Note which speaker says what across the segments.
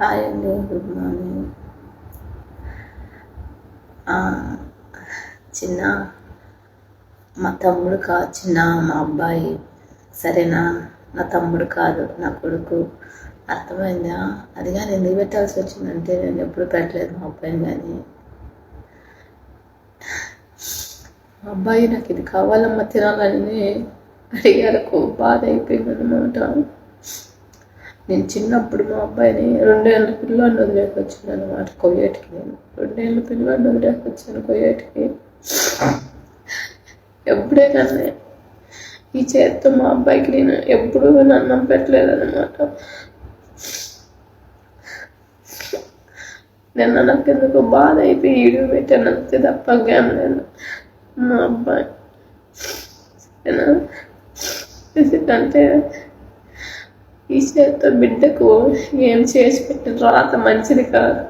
Speaker 1: Hi అండి good morning చిన్న మా తమ్ముడు కాదు చిన్న మా అబ్బాయి. సరేనా? నా తమ్ముడు కాదు నా కొడుకు. అర్థమైందా? అది కానీ ఎందుకు పెట్టాల్సి వచ్చిందంటే నేను ఎప్పుడు పెట్టలేదు మా అబ్బాయిని కానీ. మా అబ్బాయి నాకు ఇది కావాలమ్మా తినాలని అడిగారు బాధ అయిపోయింది అనమాట నేను చిన్నప్పుడు మా అబ్బాయిని రెండేళ్ళ పిల్లవాడిని వదిలేకి వచ్చాను అనమాట కొయ్యేటికి నేను. రెండేళ్ళ పిల్లవాడిని వదిలేకి వచ్చాను కొయ్యేటికి. ఎప్పుడే కానీ ఈ చేత్తో మా అబ్బాయికి నేను ఎప్పుడూ అన్నం పెట్టలేదు అనమాట నిన్న నాకు ఎందుకు బాధ అయిపోయి ఈడు పెట్టాను అంతే తప్ప ఇంకేం లేదు. మా అబ్బాయి. అంటే ఈ చేత బిడ్డకు ఏం చేసి పెట్టిన రాత మంచిది కాదు.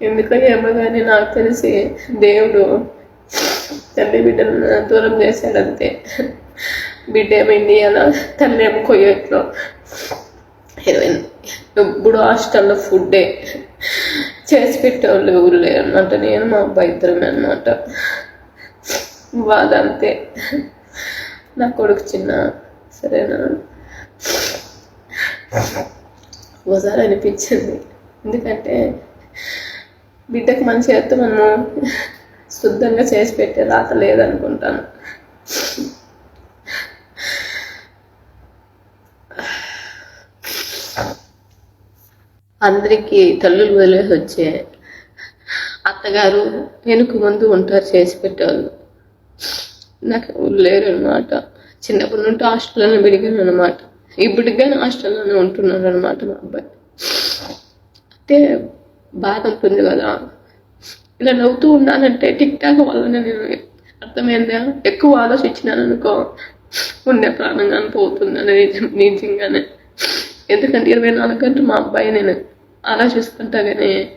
Speaker 1: ఎందుకో ఏమో కానీ నాకు తెలిసి దేవుడు తల్లి బిడ్డను దూరం చేశాడంతే. బిడ్డ ఏమో ఇండియాలో తల్లి ఏమో కొయ్యట్లో ఎప్పుడు హాస్టల్లో ఫుడ్డే చేసి పెట్టేవాళ్ళు ఎవరు లేరు అనమాట నేను మా అబ్బాయి ఇద్దరమే అనమాట బాధ అంతే నా కొడుకు చిన్న సరేనా? ఒకసారి అనిపించింది ఎందుకంటే బిడ్డకు మంచి చేస్తే మనము శుద్ధంగా చేసి పెట్టే రాత లేదనుకుంటాను. అందరికీ తల్లులు వదిలేసి వచ్చే అత్తగారు వెనుక ముందు ఉంటారు చేసి పెట్టేవాళ్ళు. నాకు లేరు అనమాట చిన్నప్పటి నుండి హాస్టల్లో పెరిగాను అనమాట ఇప్పటికి కానీ హాస్టల్లోనే ఉంటున్నాడు అనమాట మా అబ్బాయి. అంటే బాధ ఉంటుంది కదా. ఇలా నవ్వుతూ ఉన్నానంటే టిక్ టాక్ వల్లనే నేను అర్థమైందా? ఎక్కువ ఆలోచించినాను అనుకో ఉండే ప్రాణం పోతుందని పోతుంది నిజం- నిజంగానే. ఎందుకంటే ఇరవై నాలుగు గంటలు మా అబ్బాయి నేను ఆలోచిస్తుంటా కానీ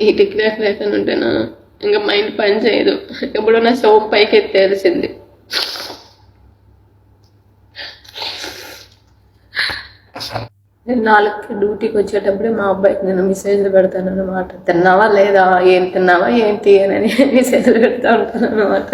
Speaker 1: ఈ టిక్ టాక్ లేకుండా ఉంటేనా? ఇంకా మైండ్ పని చేయదు. ఎప్పుడో నా శవం పైకి ఎత్తేయాల్సింది నేను నాలుగుకి డ్యూటీకి వచ్చేటప్పుడే మా అబ్బాయికి నేను మెసేజ్లు పెడతాను అనమాట తిన్నావా లేదా? ఏం తిన్నావా? ఏంటి? అని మెసేజ్లు పెడతా ఉంటాను అనమాట